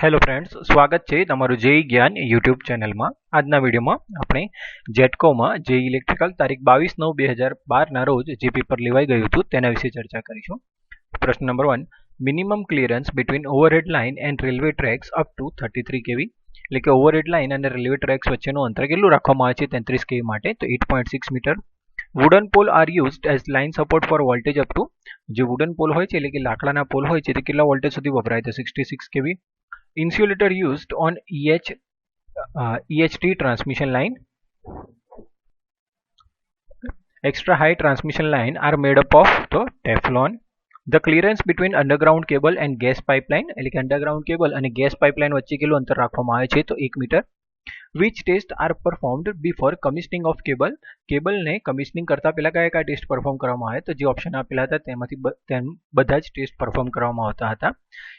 Hello friends, સ્વાગત છે તમારું જેઈ જ્ઞાન યુટ્યુબ ચેનલમાં. આજના વિડીયોમાં આપણે જેટકોમાં જે ઇલેક્ટ્રિકલ તારીખ બાવીસ નવ બે હજાર બારના રોજ જે પેપર લેવાઈ ગયું હતું તેના વિશે ચર્ચા કરીશું. પ્રશ્ન number one, minimum clearance between overhead line and railway tracks up to thirty three KV એટલે કે ઓવરહેડ લાઇન અને રેલવે ટ્રેક્સ વચ્ચેનું અંતર કેટલું રાખવામાં આવે છે? તેત્રીસ કેવી માટે, તો eight point six metre wooden pole are used as line support for voltage up to જે વુડન પોલ હોય છે, એટલે કે લાકડાના પોલ હોય છે, તે કેટલા વોલ્ટેજ સુધી વપરાય? છે sixty six KV insulator used on EH uh, EHT transmission line extra high transmission line are made up of the Teflon the clearance between underground cable and gas pipeline એટલે કે underground cable અને gas pipeline વચ્ચે કેટલું અંતર રાખવામાં આવે છે તો 1 metre Which test are performed before commissioning of cable કેબલને commissioning કરતા પહેલાં કયા કયા ટેસ્ટ પરફોર્મ કરવામાં આવે? તો જે ઓપ્શન આપેલા હતા તેમાંથી બધા જ ટેસ્ટ પરફોર્મ કરવામાં આવતા હતા.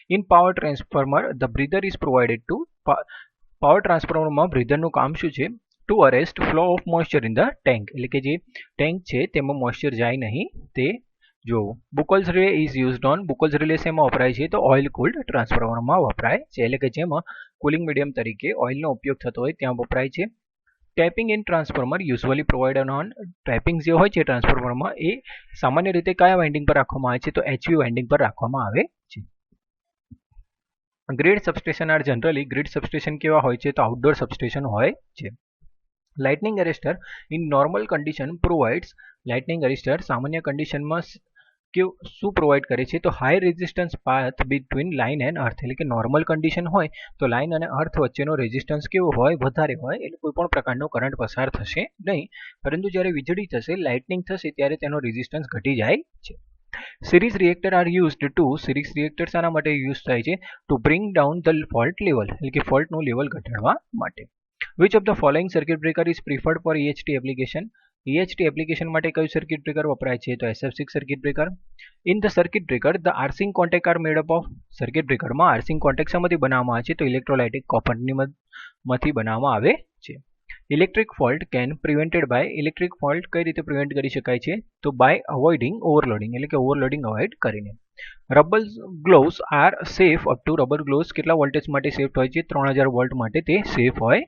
In power transformer the breather is provided to power ટ્રાન્સફોર્મરમાં બ્રીધરનું કામ શું છે? To arrest flow of moisture in the tank એટલે કે જે ટેન્ક છે તેમાં મોઇશ્ચર જાય નહીં, તે જોવું. Buchholz relay is used on Buchholz relay શેમાં વપરાય છે? તો ઓઇલ કુલ્ડ ટ્રાન્સફોર્મરમાં વપરાય છે. એટલે કે જેમાં કુલિંગ મીડિયમ તરીકે ઓઇલનો ઉપયોગ થતો હોય ત્યાં વપરાય છે. Tapping in transformer usually provided on tapping જે હોય છે ટ્રાન્સફોર્મરમાં એ સામાન્ય રીતે કયા વાઇન્ડિંગ પર રાખવામાં આવે છે? તો એચવી વાઇન્ડિંગ પર રાખવામાં આવે છે. Grid substation are generally grid substation કેવા હોય છે? તો આઉટડોર સબસ્ટેશન હોય છે. Lightning arrester in normal condition provides lightning arrester સામાન્ય કન્ડિશનમાં કે શું પ્રોવાઈડ કરે છે? તો high resistance path between line and earth એટલે કે નોર્મલ કન્ડિશન હોય, તો લાઇન અને અર્થ વચ્ચેનો રેઝિસ્ટન્સ કેવો હોય? વધારે હોય, એટલે કોઈ પણ પ્રકારનો કરંટ પસાર થશે નહીં. પરંતુ જ્યારે વીજળી થશે લાઇટનિંગ થશે, ત્યારે તેનો રેઝિસ્ટન્સ ઘટી જાય છે. Series reactor are used to series reactor શાના માટે યુઝ થાય છે? To bring down the fault level એટલે કે ફોલ્ટનું લેવલ ઘટાડવા માટે. Which of the following circuit breaker is preferred for EHT application EHT application માટે કયું સર્કિટ બ્રેકર વપરાય છે? તો SF6 circuit breaker in the circuit breaker the arcing contact are made up of circuit બ્રેકરમાં આર્સિંગ contact શામાંથી બનાવવામાં આવે છે? તો ઇલેક્ટ્રોલાઇટિક કોપરની માંથી બનાવવામાં આવે છે. Electric fault can prevented by electric fault કઈ રીતે પ્રિવેન્ટ કરી શકાય છે? તો બાય અવોઇડિંગ ઓવરલોડિંગ એટલે કે ઓવરલોડિંગ અવોઇડ કરીને. Rubber gloves are safe up to rubber gloves કેટલા વોલ્ટેજ માટે સેફ હોય છે? ત્રણ હજાર વોલ્ટ માટે તે સેફ હોય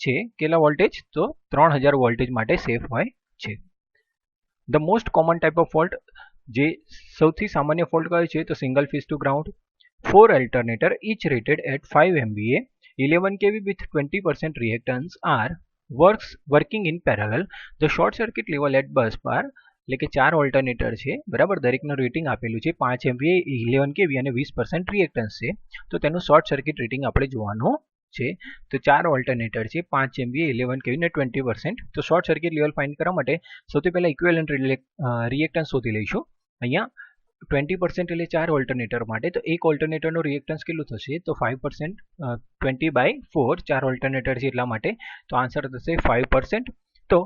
છે કેટલા વોલ્ટેજ તો ત્રણ હજાર વોલ્ટેજ માટે સેફ હોય છે. The most common type of fault જે સૌથી સામાન્ય ફોલ્ટ કયો છે? તો single phase to ground for alternator each rated at five MVA eleven KV with twenty percent reactance are works working in parallel the short circuit level at bus bar એટલે કે ચાર alternator છે, બરાબર? દરેકનું rating આપેલું છે પાંચ MVA eleven કેવી અને વીસ પર્સન્ટ રિએક્ટન્સ છે. તો તેનું શોર્ટ સર્કિટ રેટિંગ આપણે જોવાનું છે. તો ચાર ઓલ્ટરનેટર છે, પાંચ એમબીએ ઇલેવન કેવી ને ટ્વેન્ટી પર્સન્ટ તો શોર્ટ સર્કિટ લેવલ ફાઇન્ડ કરવા માટે સૌથી પહેલાં ઇક્વેલન્ટ રિએક્ટન્સ શોધી લઈશું. અહીંયા ટ્વેન્ટી પર્સન્ટ એટલે ચાર ઓલ્ટરનેટર માટે. તો એક ઓલ્ટરનેટરનું રિએક્ટન્સ કેટલું થશે? તો five percent twenty by four ચાર ઓલ્ટરનેટર છે એટલા માટે. તો આન્સર થશે ફાઇવ પર્સન્ટ તો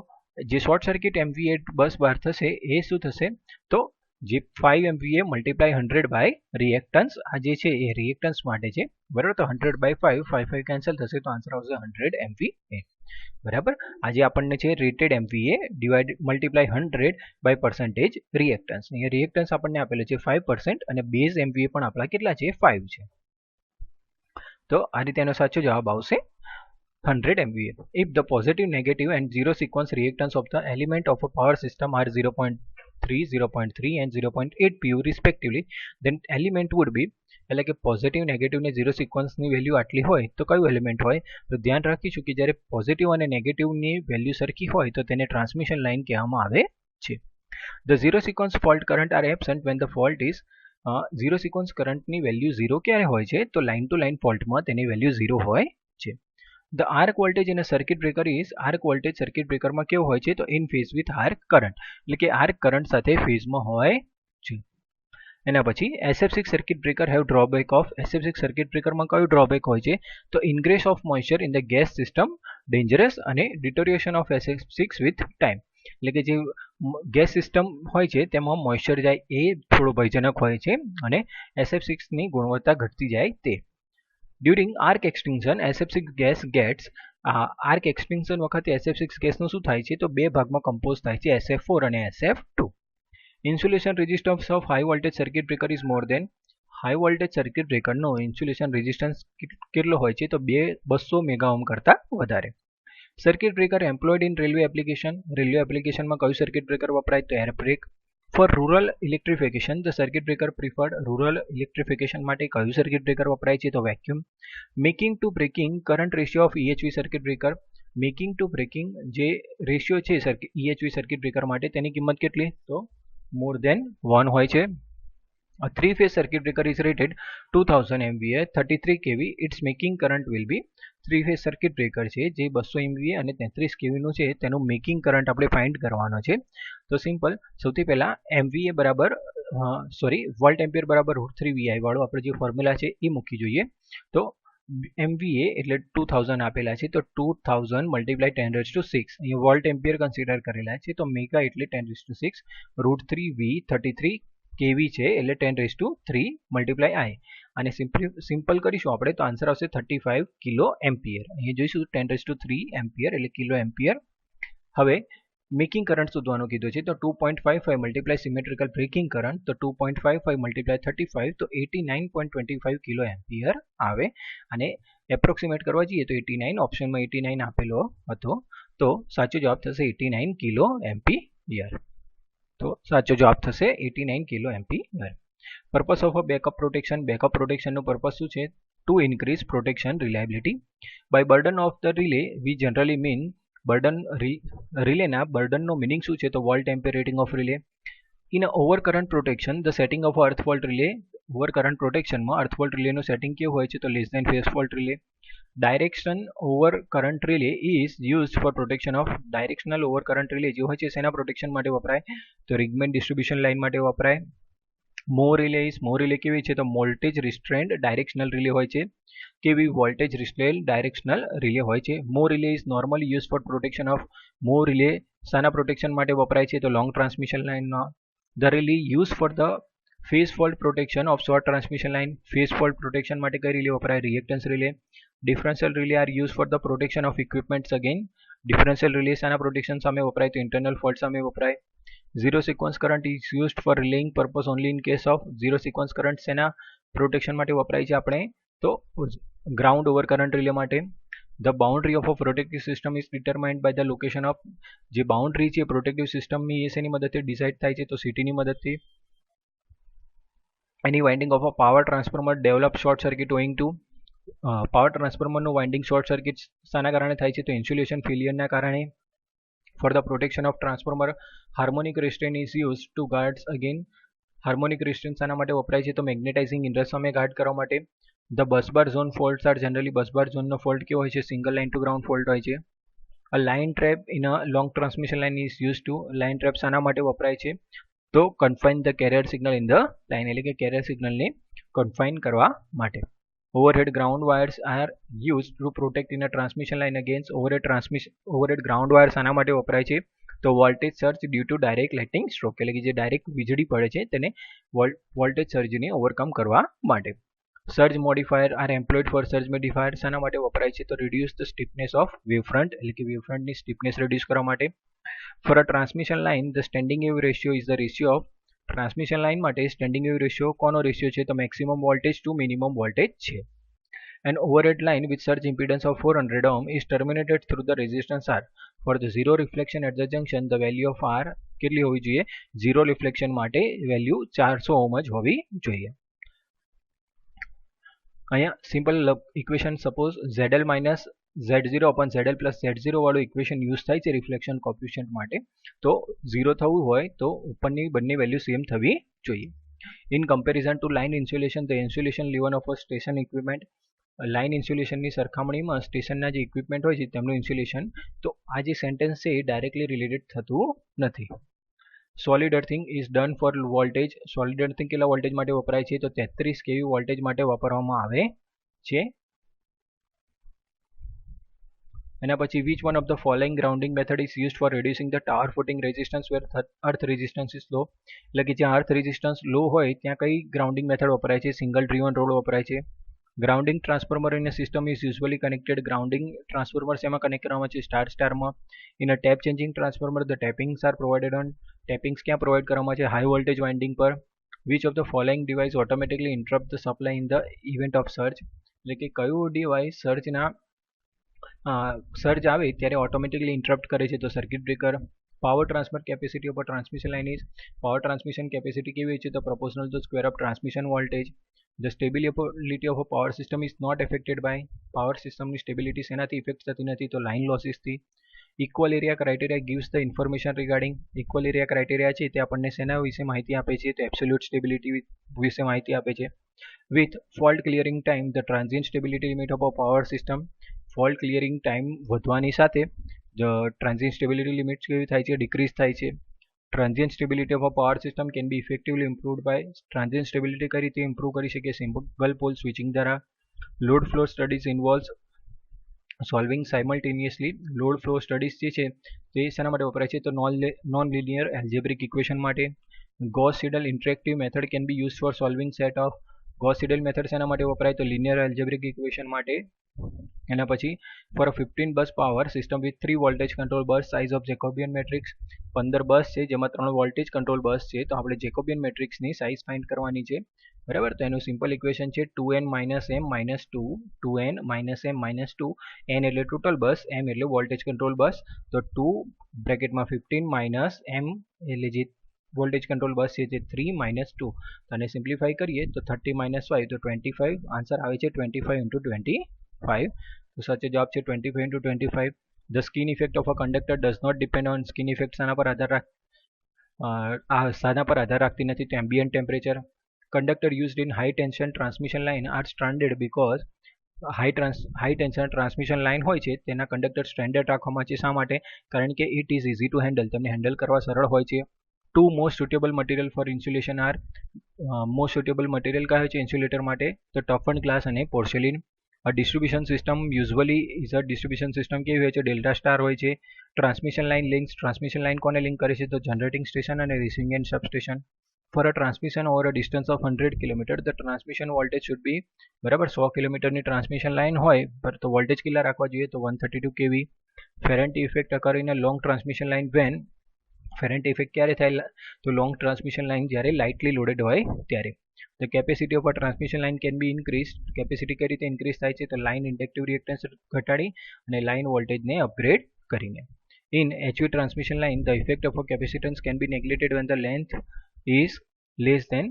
જે short circuit MVA bus bar થશે, એ શું થશે? તો જે five MVA multiply hundred by reactance આ જે છે એ રિએક્ટન્સ માટે છે. બરાબર? તો hundred by five five five cancel થશે તો આન્સર આવશે હંડ્રેડ એમવીએ બરાબર? આજે આપણને છે rated MVA divide multiply hundred by percentage reactance અહીંયા રિએક્ટન્સ આપણને આપેલું છે ફાઇવ પર્સન્ટ અને બેઝ એમવીએ પણ આપણા કેટલા છે? ફાઇવ છે. તો આ રીતે એનો સાચો જવાબ આવશે 100 MVA. If the positive, negative and zero sequence reactance of the element of a power system are 0.3, 0.3 and 0.8 pu respectively, then element would be એટલે કે પોઝિટિવ નેગેટિવ ને ઝીરો સિક્વન્સની વેલ્યુ આટલી હોય તો કયું એલિમેન્ટ હોય? તો ધ્યાન રાખીશું કે જ્યારે પોઝિટિવ અને નેગેટિવની વેલ્યુ સરખી હોય તો તેને ટ્રાન્સમિશન લાઇન કહેવામાં આવે છે. The zero sequence fault current are absent when the fault is zero sequence કરંટની વેલ્યુ ઝીરો ક્યારે હોય છે? તો લાઇન ટુ લાઇન ફોલ્ટમાં તેની વેલ્યુ ઝીરો હોય છે. The arc voltage in a circuit breaker is arc voltage circuit બ્રેકરમાં કેવું હોય છે? તો in phase with arc current એટલે કે આર્ક કરંટ સાથે ફેઝમાં હોય છે. એના પછી SF six circuit breaker have drawback of SF six circuit બ્રેકરમાં કયું ડ્રોબેક હોય છે? તો ingress of moisture in the gas system dangerous અને deterioration of SF six with time એટલે કે જે ગેસ સિસ્ટમ હોય છે, તેમાં મોઇશ્ચર જાય એ થોડો ભયજનક હોય છે અને એસએફ સિક્સની ગુણવત્તા ઘટતી જાય તે. During arc extinction SF six gas gets arc extinction વખતે એસએફ સિક્સ ગેસનું શું થાય છે? તો બે ભાગમાં કમ્પોઝ થાય છે એસએફ ફોર અને SF two insulation resistance of high voltage circuit breaker is more than high voltage circuit બ્રેકરનો insulation resistance કેટલો હોય છે? તો બે બસો મેગા ઓમ કરતાં વધારે. Circuit breaker employed in railway application railway એપ્લિકેશનમાં કયું સર્કિટ બ્રેકર વપરાય? તો air break for rural electrification the circuit breaker preferred rural electrification માટે કયું સર્કિટ બ્રેકર વપરાય છે તો vacuum making to breaking current ratio of EHV circuit breaker making to breaking જે રેશિયો છે સર્કિટ ઇએચવી સર્કિટ બ્રેકર માટે, તેની કિંમત કેટલી? તો મોર દેન વન હોય છે. A three-phase circuit breaker is rated 2000 MVA, 33 kV. Its making current will be three phase circuit breaker છે જે બસો એમવીએ અને તેત્રીસ કેવીનું છે. તેનું મેકિંગ કરંટ આપણે ફાઇન્ડ કરવાનો છે. તો સિમ્પલ સૌથી પહેલાં એમવીએ બરાબર સોરી વોલ્ટ એમ્પિયર બરાબર રૂટ થ્રી વીઆઈ વાળો આપણે જે ફોર્મ્યુલા છે એ મૂકી જોઈએ. તો એમવીએ એટલે ટુ થાઉઝન્ડ આપેલા છે. તો two thousand multiply ten raise to six અહીંયા વોલ્ટ એમ્પિયર કન્સિડર કરેલા છે. તો મેગા એટલે ten raise to six root three V thirty three KV છે? એટલે ten raise to three multiply I અને સિમ્પલ કરીશું આપણે તો આન્સર આવશે થર્ટી ફાઇવ કિલો એમ્પિયર. અહીંયા જોઈશું, ten raise to three ampere એટલે કિલો એમ્પિયર. હવે મેકિંગ કરંટ શોધવાનું કીધું છે, તો two point five five multiply symmetrical breaking current તો two point five five multiply thirty five તો eighty nine point twenty five kilo ampere આવે. અને એપ્રોક્સિમેટ કરવા જઈએ તો એટી નાઇન ઓપ્શનમાં એટી નાઇન આપેલો હતો, તો સાચો જવાબ થશે એટી નાઇન કિલો એમ્પિયર. તો સાચો જવાબ થશે eighty nine kilo ampere purpose of a backup protection backup પ્રોટેક્શનનું purpose શું છે? To increase protection reliability by burden of the relay we generally mean burden રિલેના બર્ડનનો મિનિંગ શું છે? તો volt ampere rating of relay in over current protection the setting of earth fault relay over current પ્રોટેક્શનમાં earth world રિલેનું setting કેવું હોય છે? તો less than phase volt relay direction over current relay is use for protection of directional over current relay જે હોય છે, શેના protection માટે વપરાય? તો રિગમેન્ટ ડિસ્ટ્રીબ્યુશન લાઇન માટે વપરાય. Mho relay is mho relay કેવી છે? તો વોલ્ટેજ રિસ્ટ્રેન્ડ ડાયરેક્શનલ રિલે હોય છે. કેવી? વોલ્ટેજ રિસ્ટ્રેન્ડ ડાયરેક્શનલ રિલે હોય છે. Mho relay is normally use for protection of mho relay શાના પ્રોટેક્શન માટે વપરાય છે? તો લોંગ ટ્રાન્સમિશન લાઇનમાં the relay use for the phase fault protection of short transmission line phase fault protection માટે કઈ રિલે વપરાય? Reactance relay differential relay are use for the protection of equipments again differential relay શાના protection સામે વપરાય તો internal fault સામે વપરાય zero sequence current is used for relaying purpose only in case of zero sequence current શેના protection માટે વપરાય છે આપણે તો ગ્રાઉન્ડ ઓવર કરંટ રિલે માટે the boundary of a protective system is determined by the location of જે boundary છે protective સિસ્ટમની એ શેની મદદથી ડિસાઇડ થાય છે તો સિટીની મદદથી એની winding of a power transformer develop short circuit owing to power ટ્રાન્સફોર્મરનું winding short circuit શાના કારણે થાય છે, તો ઇન્સ્યુલેશન ફેલિયરના કારણે. For the protection of transformer harmonic restraint is use to guards again harmonic restraint શાના માટે વપરાય છે, તો મેગ્નેટાઇઝિંગ ઇન્ટરેસ્ટ સામે ગાર્ડ કરવા માટે. The busbar zone faults are generally busbar ઝોનનો fault કેવો હોય છે single line to ground fault હોય છે. A line trap in a long transmission line is use to line trap શાના માટે વપરાય છે. તો confine the carrier signal in the line એટલે કે કેરિયર સિગ્નલને કન્ફાઇન કરવા માટે. Overhead ground wires are used to protect in a transmission line against overhead transmission overhead ground wires આના માટે વપરાય છે. તો voltage surge due to direct lightning stroke એટલે કે જે ડાયરેક્ટ વીજળી પડે છે, તેને વોલ્ટેજ સર્જને ઓવરકમ કરવા માટે. Surge modifier are employed for surge modifier શાના માટે વપરાય છે. તો reduce the stiffness of wavefront એટલે કે વેવફ્રન્ટની સ્ટીફનેસ રિડ્યુસ કરવા માટે. For a transmission line the standing wave ratio is the ratio of transmission line માટે સ્ટેન્ડિંગ વેવ રેશિયો કોનો રેશિયો છે તો maximum voltage to minimum voltage છે An overhead line with surge impedance of 400 ohm is terminated through the resistance R. For the zero reflection at the junction, the value of R કેટલી હોવી જોઈએ zero reflection માટે value ચારસો ohm જ હોવી જોઈએ અહીંયા simple equation suppose ZL minus Z zero upon Z L plus Z zero વાળું ઇક્વેશન યુઝ થાય છે રિફ્લેક્શન કોપ્યુશન્ટ માટે, તો ઝીરો થવું હોય તો ઉપરની બંને વેલ્યુ સેમ થવી જોઈએ. In comparison to line insulation the insulation level of a station equipment line ઇન્સ્યુલેશનની સરખામણીમાં સ્ટેશનના જે ઇક્વિપમેન્ટ હોય છે તેમનું ઇન્સ્યુલેશન તો આ જે સેન્ટેન્સ છે એ ડાયરેક્ટલી રિલેટેડ થતું નથી. Solid earthing is done for voltage solid earthing કેટલા વોલ્ટેજ માટે વપરાય છે? તો તેત્રીસ કેવી વોલ્ટેજ માટે વાપરવામાં આવે છે? એના પછી which one of the following grounding method is use for reducing the tower footing resistance where earth resistance is low એટલે કે જ્યાં અર્થ રેઝિસ્ટન્સ લો હોય, ત્યાં કઈ ગ્રાઉન્ડિંગ મેથડ વપરાય છે? સિંગલ ડ્રીવન રોડ વપરાય છે. Grounding transformer in system is usually connected grounding transformer એમાં કનેક્ટ કરવામાં છે. સ્ટાર સ્ટારમાં in a tap changing transformer the tappings are provided on tappings ક્યાં પ્રોવાઈડ કરવામાં છે હાઈ વોલ્ટેજ વાઇન્ડિંગ પર which of the following device automatically interrupt the supply in the event of surge એટલે કે કયું ડિવાઇસ સર્ચના સર્ચ આવે ત્યારે automatically interrupt કરે છે તો circuit breaker power transfer capacity of transmission line is power transmission capacity કેવી હોય છે તો proportional to square of transmission voltage, the stability of a power system is not affected by, power system ની stability શેનાથી effect થતી નથી તો line લોસીસથી equal area criteria gives the information regarding equal area criteria છે, તે આપણને શેના વિશે માહિતી આપે છે, તો એબ્સોલ્યુટ સ્ટેબિલિટી વિશે માહિતી આપે છે. With fault clearing time the transient stability limit of a power system fault clearing time વધવાની સાથે ટ્રાન્ઝિયન્ટ સ્ટેબિલિટી લિમિટ કેવી થાય છે ડિક્રીઝ થાય છે. Transient stability of a power system can be effectively improved by transient stability કઈ રીતે improve કરી શકીએ સિમ્પલ પોલ સ્વિચિંગ દ્વારા. Load flow studies involves solving simultaneously load flow studies જે છે, તે શેના માટે વપરાય છે? તો નોન લિનિયર એલ્જેબ્રિક ઇક્વેશન માટે. Gauss Seidel interactive method can be use for solving set of Gauss Seidel method શેના માટે વપરાય? તો લિનિયર એલ્જેબ્રિક ઇક્વેશન માટે. એના પછી for fifteen bus power system with three voltage control bus size of Jacobian matrix પંદર bus છે, જેમાં ત્રણ વોલ્ટેજ કંટ્રોલ બસ છે. તો આપણે જેકોબિયન મેટ્રિક્સની સાઇઝ ફાઇન્ડ કરવાની છે. બરાબર? તો એનું સિમ્પલ ઇક્વેશન છે two N minus M minus two two N minus M minus two, N એટલે ટોટલ બસ, એમ એટલે વોલ્ટેજ કંટ્રોલ બસ. તો ટુ બ્રેકેટમાં ફિફ્ટીન માઇનસ એમ એટલે જે વોલ્ટેજ કંટ્રોલ બસ છે તે થ્રી માઇનસ ટુ. અને સિમ્પ્લિફાઈ કરીએ તો થર્ટી માઇનસ ફાઈવ તો ટ્વેન્ટી ફાઈવ આન્સર આવે છે twenty five into twenty five તો સાચો જવાબ છે twenty five into twenty five the skin effect of a conductor does not depend on skin effect શાના પર આધાર રાખ આ સાના પર આધાર રાખતી નથી. તો ambient temperature conductor used in high tension transmission line are stranded because high trans high tension transmission line હોય છે, તેના કંડક્ટર સ્ટેન્ડર્ડ રાખવામાં છે. શા માટે? કારણ કે it is easy to handle તેમને હેન્ડલ કરવા સરળ હોય છે. To most suitable material for insulation are most suitable material કયા છે? ઇન્સ્યુલેટર માટે તો ટફન ગ્લાસ અને porcelain a distribution system usually is a distribution system કેવી હોય છે? ડેલ્ટા સ્ટાર હોય છે. Transmission line links transmission line કોને લિંક કરે છે? તો જનરેટિંગ સ્ટેશન અને receiving end substation for a transmission over a distance of hundred kilometer the transmission voltage should be બરાબર સો કિલોમીટરની ટ્રાન્સમિશન લાઇન હોય તો વોલ્ટેજ કેટલા રાખવા જોઈએ? તો one thirty two KV Ferranti effect occur in a long transmission line when Ferranti effect ક્યારે થાય? તો લોંગ ટ્રાન્સમિશન લાઇન જ્યારે લાઇટલી લોડેડ હોય ત્યારે. The capacity of transmission line can be increase capacity કઈ રીતે ઇન્ક્રીઝ થાય છે? તો લાઇન ઇન્ડક્ટિવ રિએક્ટન્સ ઘટાડી અને લાઇન વોલ્ટેજને અપગ્રેડ કરીને. In HV transmission line the effect a capacitance can be neglected when the length is less than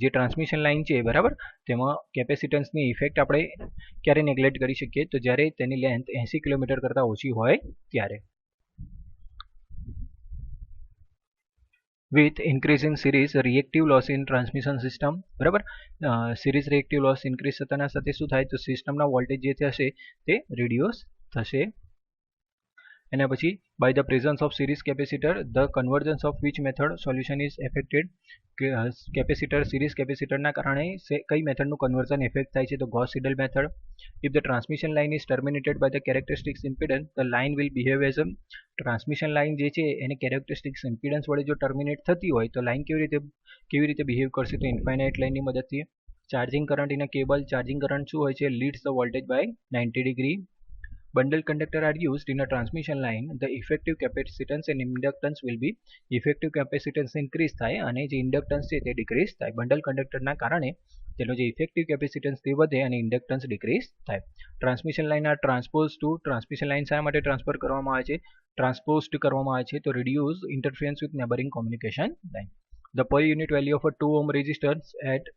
જે ટ્રાન્સમિશન લાઇન છે બરાબર? તેમાં કેપેસિટન્સની ઇફેક્ટ આપણે ક્યારે નેગ્લેક્ટ કરી શકીએ? તો જ્યારે તેની લેન્થ એંસી કિલોમીટર કરતાં ઓછી હોય ત્યારે. With increase in series, reactive loss in transmission system, બરાબર? સિરીઝ રિએક્ટિવ લોસ ઇન્ક્રીઝ થતાના સાથે શું થાય? તો સિસ્ટમના વોલ્ટેજ જે થશે, તે રિડ્યુસ થશે. એના પછી by the presence of series series the convergence of of method solution solution affected કે કેપેસિટર સિરીઝ કેપેસિટરના કારણે કઈ મેથડનું કન્વર્ઝન ઇફેક્ટ થાય છે? તો Gauss Seidel method if the transmission line is terminated by the characteristics impedance the line will behave as transmission line જે છે, એને કેરેક્ટરિસ્ટિક્સ ઇમ્પિડન્સ વડે જો ટર્મિનેટ થતી હોય, તો લાઇન કેવી રીતે કેવી રીતે બિહેવ કરશે? તો ઇન્ફાઇનાઇટ લાઇનની મદદથી. Charging current in a cable charging current શું હોય છે? Leads the voltage by ninety degree bundle conductor are used in a transmission line, the effective capacitance and inductance will be, effective capacitance increase થાય અને જે inductance છે તે decrease થાય. Bundle કંડક્ટરના કારણે તેનો જે ઇફેક્ટિવ કેપેસિટન્સ તે વધે અને ઇન્ડક્ટન્સ ડિક્રીઝ થાય. ટ્રાન્સમિશન લાઇન આ ટ્રાન્સપોઝ ટુ ટ્રાન્સમિશન લાઇન શા માટે ટ્રાન્સફર કરવામાં આવે છે? ટ્રાન્સપોઝડ કરવામાં આવે છે તો reduce interference with neighbouring communication line the per unit value of a two ohm resistance at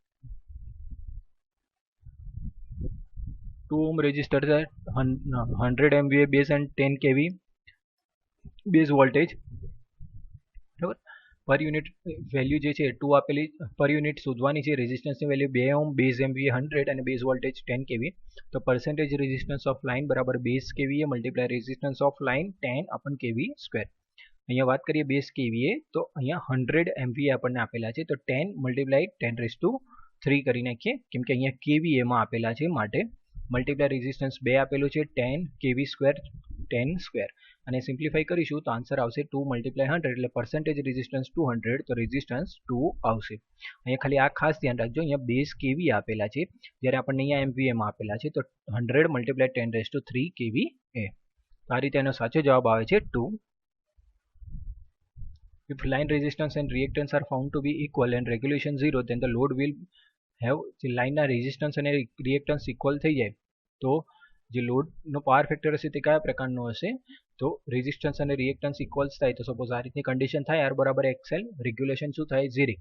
2 ohm resistors at 100 MVA base and 10 kV base voltage. Per unit value જે છે ટુ આપેલી પર યુનિટ શોધવાની છે રેઝિસ્ટન્સની વેલ્યુ બે ohm base MVA hundred અને base voltage ten kV તો પર્સન્ટેજ રેઝિસ્ટન્સ ઓફ લાઇન બરાબર base kVA multiply resistance of line ten upon kV square અહીંયા વાત કરીએ બેઝ કેવીએ તો અહીંયા હંડ્રેડ એમવીએ આપણને આપેલા છે, તો ten multiply ten raise to three કરી નાખીએ, કેમ કે અહીંયા કેવીએમાં આપેલા છે માટે. મલ્ટીપ્લાય રેઝિસ્ટન્સ બે આપેલું છે ten KV square ten square અને સિમ્પ્લિફાઈ કરીશું તો આન્સર આવશે ટુ મલ્ટીપ્લાય હંડ્રેડ એટલે પર્સન્ટેજ રેઝિસ્ટન્સ ટુ હંડ્રેડ તો રેઝિસ્ટન્સ ટુ આવશે. અહીંયા ખાલી આ ખાસ ધ્યાન રાખજો, અહીંયા બેઝ કેવી આપેલા છે. જ્યારે આપણને અહીંયા એમવીએમાં આપેલા છે, તો hundred multiply ten raise to three kV એ આ રીતે એનો સાચો જવાબ આવે છે two if line resistance and reactance are found to be equal and regulation 0 then the load will have જે લાઇનના રેઝિસ્ટન્સ અને રિએક્ટન્સ ઇક્વલ થઈ જાય, તો જે લોડનો પાવર ફેક્ટર હશે તે કયા પ્રકારનો હશે? તો રેઝિસ્ટન્સ અને રિએક્ટન્સ ઇક્વલ્સ થાય, તો સપોઝ આ રીતની કન્ડિશન થાય આર બરાબર એક્સએલ રેગ્યુલેશન શું થાય? ઝીરો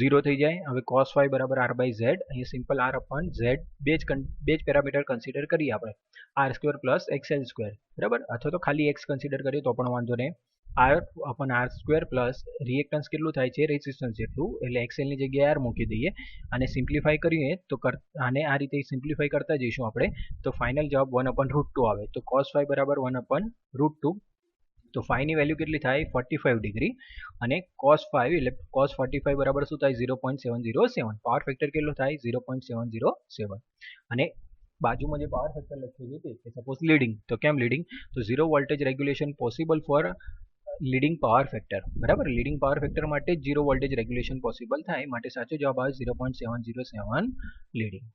ઝીરો થઈ જાય, હવે કોસ વાય બરાબર આર બાય ઝેડ અહીંયા સિમ્પલ આર અપન ઝેડ બે જ બે જ પેરામીટર કન્સિડર કરીએ આપણે. R square plus XL square બરાબર? અથવા તો ખાલી એક્સ કન્સિડર કરીએ તો પણ વાંધો નહીં. R upon R square plus reactance કેટલું થાય છે? રેઝિસ્ટન્સ જેટલું. એટલે એક્સએલની જગ્યાએ આર મૂકી દઈએ અને સિમ્પ્લિફાઈ કરીએ તો આને આ રીતે સિમ્પ્લિફાઈ કરતા જઈશું આપણે. તો ફાઇનલ જવાબ વન અપન રૂટ ટુ આવે. તો કોસ ફાઈ બરાબર વન અપન રૂટ ટુ તો ફાઈની વેલ્યુ કેટલી થાય? ફોર્ટી ફાઇવ ડિગ્રી અને કોસ ફાઈવ એટલે કોસ ફોર્ટી ફાઇવ બરાબર શું થાય? Zero point seven zero seven power factor કેટલું થાય? Zero point seven zero seven અને બાજુમાં જે પાવર ફેક્ટર લખ્યું છે તે સપોઝ લીડિંગ તો કેમ લીડિંગ તો zero voltage regulation possible for leading power factor બરાબર? લીડિંગ પાવર ફેક્ટર માટે ઝીરો વોલ્ટેજ રેગ્યુલેશન પોસિબલ થાય માટે સાચો જવાબ આવે zero point seven zero seven leading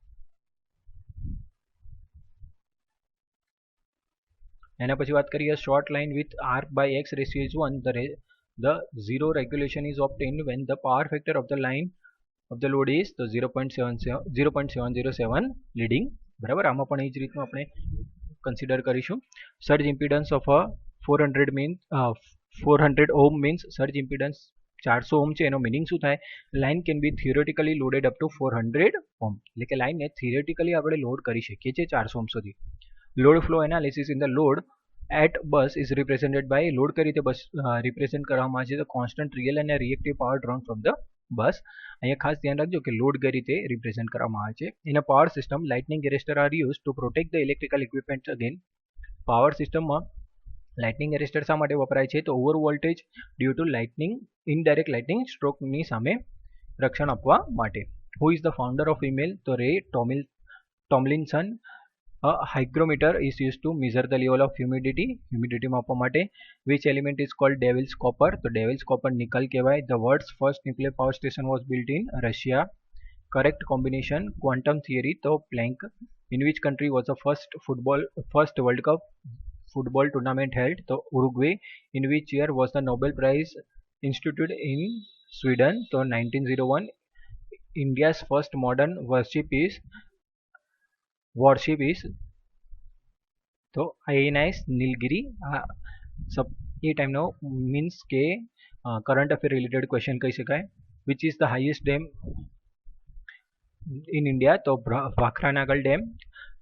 એના પછી વાત કરીએ short line with R by X ratio is one the the zero regulation is obtained when the power factor of the line of the load is તો zero point seven zero point seven zero seven leading બરાબર? આમાં પણ એ જ રીતનું આપણે consider કરીશું. Surge impedance of a four hundred mean four hundred ohm means surge impedance ચારસો ઓમ છે, એનો મિનિંગ શું થાય? Line can be theoretically loaded up to four hundred ohm એટલે કે લાઇનને થિયોરેટિકલી આપણે લોડ કરી શકીએ છીએ ચારસો ઓમ સુધી. Load flow analysis in the load at bus is represented by load કઈ રીતે બસ રિપ્રેઝેન્ટ કરવામાં આવે છે? તો કોન્સ્ટન્ટ રિયલ અને reactive power drawn from the bus અહીંયા ખાસ ધ્યાન રાખજો કે લોડ કઈ રીતે રિપ્રેઝેન્ટ કરવામાં આવે છે. In a power system lightning arrester are use to protect the electrical equipment again power સિસ્ટમમાં લાઇટનિંગ એરેસ્ટર શા માટે વપરાય છે તો over voltage due to lightning indirect lightning સ્ટ્રોકની સામે રક્ષણ આપવા માટે who is the founder of email તો Ray ટોમિલ Tomlinson hygrometer is used to measure the level of humidity. Humidity માપવા માટે which element is called devil's copper? તો devil's copper nickel કહેવાય. The world's first nuclear power station was built in Russia. Correct combination quantum theory તો Planck. In which country was the first football first World Cup football tournament held? તો Uruguay. In which year was the Nobel Prize instituted in Sweden? તો 1901. India's first modern worship is worship is તો આઈએનઆઈસ નીલગિરી આ સબ એ ટાઈમનો means કે current affair related question કહી શકાય which is the highest dam in India તો Bhakra Nangal dam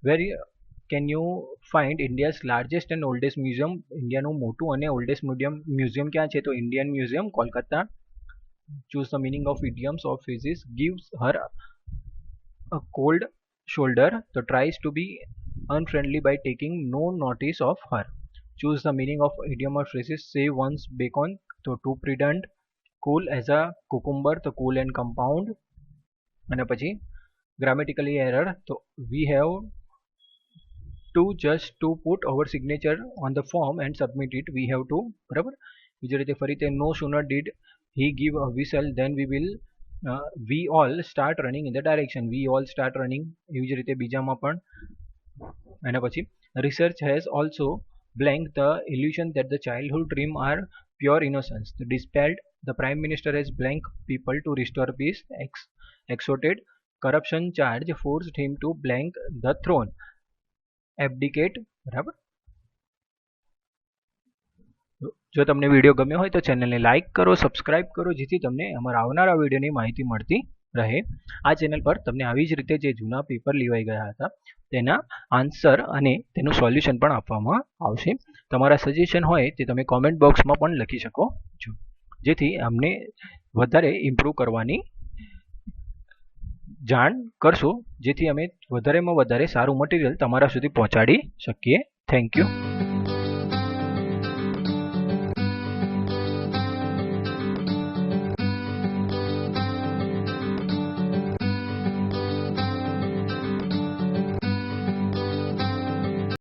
where can you find India's largest and oldest museum ઇન્ડિયાનું મોટું અને ઓલ્ડેસ્ટ મ્યુઝિયમ મ્યુઝિયમ ક્યાં છે તો Indian museum Kolkata choose the meaning of idioms of physics gives her a cold shoulder so tries to be unfriendly by taking no notice of her choose the meaning of idiom or phrases say once bacon so too prudent cool as a cucumber તો cool and compound અને પછી grammatical error તો we have to just to put our signature on the form and submit it we have to બરાબર બીજી રીતે ફરી તે no sooner did he give a whistle then we will uh, we all start running in the direction we all start running એવી જ રીતે બીજામાં પણ એના પછી research has also blanked the illusion that the childhood dream are pure innocence dispelled the prime minister has blanked people to restore peace ex exhorted corruption charge forced him to blank the throne Abdicate, બરાબર? જો તમને video ગમ્યો હોય તો ચેનલને like કરો subscribe કરો, જેથી તમને અમારા આવનારા વિડીયોની માહિતી મળતી રહે. આ ચેનલ પર તમને આવી જ રીતે જે જૂના પેપર લેવાઈ ગયા હતા, તેના આન્સર અને તેનું સોલ્યુશન પણ આપવામાં આવશે. તમારા સજેશન હોય તે તમે કોમેન્ટ બોક્સમાં પણ લખી શકો છો. જેથી અમને વધારે ઇમ્પ્રૂવ કરવાની જાણ કરશો જેથી અમે વધારેમાં વધારે સારું મટીરિયલ તમારા સુધી પહોંચાડી શકીએ. Thank you